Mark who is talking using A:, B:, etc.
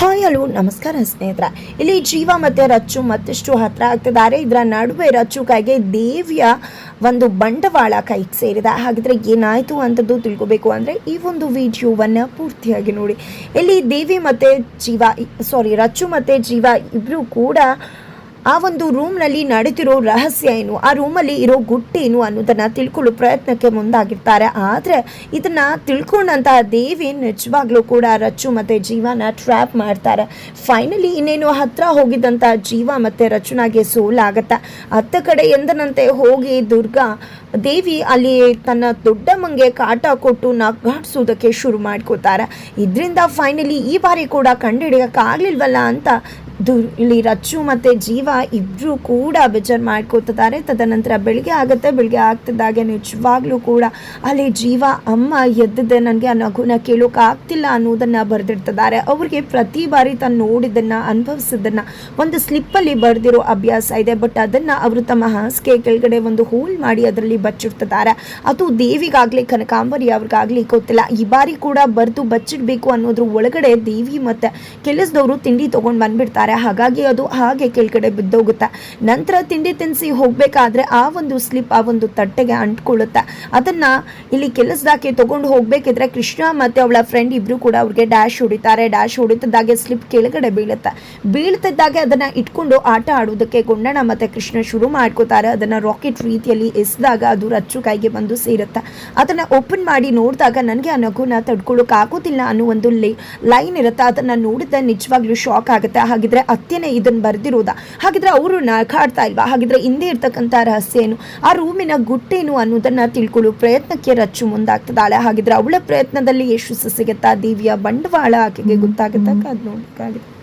A: Hi hello ನಮಸ್ಕಾರ ಸ್ನೇಹಿತರ. ಇಲ್ಲಿ ಜೀವ ಮತ್ತು ರಚ್ಚು ಮತ್ತಷ್ಟು ಹತ್ರ ಆಗ್ತಿದ್ದಾರೆ. ಇದರ ನಡುವೆ ರಚ್ಚು ಕೈಗೆ ದೇವಿಯ ಒಂದು ಬಂಡವಾಳ ಕೈಗೆ ಸೇರಿದೆ. ಹಾಗಿದ್ರೆ ಏನಾಯಿತು ಅಂತದ್ದು ತಿಳ್ಕೊಬೇಕು ಅಂದರೆ ಈ ಒಂದು ವಿಡಿಯೋವನ್ನು ಪೂರ್ತಿಯಾಗಿ ನೋಡಿ. ಇಲ್ಲಿ ದೇವಿ ಮತ್ತು ಜೀವ ಸಾರಿ ರಚ್ಚು ಮತ್ತು ಜೀವ ಇಬ್ಬರು ಕೂಡ ಆ ಒಂದು ರೂಮ್ನಲ್ಲಿ ನಡೀತಿರೋ ರಹಸ್ಯ ಏನು? ಆ ರೂಮಲ್ಲಿ ಇರೋ ಗುಟ್ಟೇನು ಅನ್ನೋದನ್ನು ತಿಳ್ಕೊಳ್ಳೋ ಪ್ರಯತ್ನಕ್ಕೆ ಮುಂದಾಗಿರ್ತಾರೆ. ಆದರೆ ಇದನ್ನು ತಿಳ್ಕೊಂಡಂತಹ ದೇವಿ ನಿಜವಾಗ್ಲೂ ಕೂಡ ರಚ್ಚು ಮತ್ತೆ ಜೀವನ ಟ್ರ್ಯಾಪ್ ಮಾಡ್ತಾರೆ. ಫೈನಲಿ ಇನ್ನೇನು ಹತ್ರ ಹೋಗಿದ್ದಂಥ ಜೀವ ಮತ್ತೆ ರಚುನಾಗೆ ಸೋಲಾಗತ್ತೆ? ಅತ್ತ ಕಡೆ ಎಂದನಂತೆ ಹೋಗಿ ದುರ್ಗಾ, ದೇವಿ ಅಲ್ಲಿ ತನ್ನ ದೊಡ್ಡಮ್ಮಂಗೆ ಕಾಟ ಕೊಟ್ಟು ನಗಾಡ್ಸೋದಕ್ಕೆ ಶುರು ಮಾಡ್ಕೋತಾರೆ. ಇದರಿಂದ ಫೈನಲಿ ಈ ಬಾರಿ ಕೂಡ ಕಂಡುಹಿಡಿಯೋಕ್ಕಾಗಲಿಲ್ವಲ್ಲ ಅಂತ ದು ಇಲ್ಲಿ ರಚ್ಚು ಮತ್ತು ಜೀವ ಇಬ್ಬರೂ ಕೂಡ ಬೇಜಾರು ಮಾಡ್ಕೋತಿದ್ದಾರೆ ತದನಂತರ ಬೆಳಿಗ್ಗೆ ಆಗುತ್ತೆ, ಬೆಳಿಗ್ಗೆ ಆಗ್ತಿದ್ದಾಗೆ ನಿಜವಾಗ್ಲೂ ಕೂಡ ಅಲ್ಲಿ ಜೀವ ಅಮ್ಮ ಎದ್ದಿದೆ ನನಗೆ ಆ ನಗುನ ಕೇಳೋಕ್ಕಾಗ್ತಿಲ್ಲ ಅನ್ನೋದನ್ನು ಬರೆದಿರ್ತಿದ್ದಾರೆ ಅವ್ರಿಗೆ ಪ್ರತಿ ಬಾರಿ ತಾನು ನೋಡಿದ್ದನ್ನು, ಅನುಭವಿಸಿದ್ದನ್ನು, ಒಂದು ಸ್ಲಿಪ್ಪಲ್ಲಿ ಬರೆದಿರೋ ಅಭ್ಯಾಸ ಇದೆ. ಬಟ್ ಅದನ್ನು ಅವರು ತಮ್ಮ ಹಾಸಿಗೆ ಕೆಳಗಡೆ ಒಂದು ಹೋಲ್ ಮಾಡಿ ಅದರಲ್ಲಿ ಬಚ್ಚಿಡ್ತಿದ್ದಾರೆ. ಅದು ದೇವಿಗಾಗಲಿ, ಕನಕಾಂಬರಿ ಅವ್ರಿಗಾಗಲಿ ಗೊತ್ತಿಲ್ಲ. ಈ ಬಾರಿ ಕೂಡ ಬರೆದು ಬಚ್ಚಿಡಬೇಕು ಅನ್ನೋದ್ರ ಒಳಗಡೆ ದೇವಿ ಮತ್ತು ಕೆಲಸದವರು ತಿಂಡಿ ತೊಗೊಂಡು ಬಂದ್ಬಿಡ್ತಾರೆ. ಹಾಗಾಗಿ ಅದು ಹಾಗೆ ಕೆಳಗಡೆ ಬಿದ್ದೋಗುತ್ತೆ. ನಂತರ ತಿಂಡಿ ತಿನ್ಸಿ ಹೋಗಬೇಕಾದ್ರೆ ಆ ಒಂದು ಸ್ಲಿಪ್, ಆ ಒಂದು ತಟ್ಟೆಗೆ ಅಂಟ್ಕೊಳ್ಳುತ್ತೆ. ಅದನ್ನು ಇಲ್ಲಿ ಕೆಲಸದಾಕೆ ತೊಗೊಂಡು ಹೋಗಬೇಕಿದ್ರೆ ಕೃಷ್ಣ ಮತ್ತು ಅವಳ ಫ್ರೆಂಡ್ ಇಬ್ಬರು ಕೂಡ ಅವ್ರಿಗೆ ಡ್ಯಾಶ್ ಹೊಡಿತಾರೆ. ಡ್ಯಾಶ್ ಹೊಡಿತಿದ್ದಾಗೆ ಸ್ಲಿಪ್ ಕೆಳಗಡೆ ಬೀಳುತ್ತೆ. ಬೀಳ್ತಿದ್ದಾಗೆ ಅದನ್ನು ಇಟ್ಕೊಂಡು ಆಟ ಆಡೋದಕ್ಕೆ ಗುಂಡಣ್ಣ ಮತ್ತು ಕೃಷ್ಣ ಶುರು ಮಾಡ್ಕೋತಾರೆ. ಅದನ್ನು ರಾಕೆಟ್ ರೀತಿಯಲ್ಲಿ ಎಸ್ದಾಗ ಅದು ರಚ್ಚು ಕೈಗೆ ಬಂದು ಸೇರುತ್ತೆ. ಅದನ್ನು ಓಪನ್ ಮಾಡಿ ನೋಡಿದಾಗ ನನಗೆ ಆ ನಗುನ ತಡ್ಕೊಳ್ಳೋಕೆ ಆಗೋದಿಲ್ಲ ಅನ್ನೋ ಒಂದು ಲೈನ್ ಇರುತ್ತೆ. ಅದನ್ನು ನೋಡಿದ್ರೆ ನಿಜವಾಗ್ಲೂ ಶಾಕ್ ಆಗುತ್ತೆ. ಹಾಗಿದ್ರೆ ಅತ್ತೆನೇ ಇದನ್ನು ಬರೆದಿರೋದಾ? ಹಾಗಿದ್ರೆ ಅವರು ನಗಾಡ್ತಾ ಇಲ್ವಾ? ಹಾಗಿದ್ರೆ ಹಿಂದೆ ಇರ್ತಕ್ಕಂಥ ರಹಸ್ಯ ಏನು ಆ ರೂಮಿನ ಗುಟ್ಟೇನು ಅನ್ನೋದನ್ನ ತಿಳ್ಕೊಳ್ಳೋ ಪ್ರಯತ್ನಕ್ಕೆ ರಚ್ಚು ಮುಂದಾಗ್ತದಾಳೆ. ಹಾಗಿದ್ರೆ ಅವಳ ಪ್ರಯತ್ನದಲ್ಲಿ ಯಶಸ್ಸು ಸಿಗುತ್ತಾ ದೇವಿಯ ಬಂಡವಾಳ ಆಕೆಗೆ ಗೊತ್ತಾಗುತ್ತಾ. ಅದು ನೋಡಬೇಕಾಗಿದೆ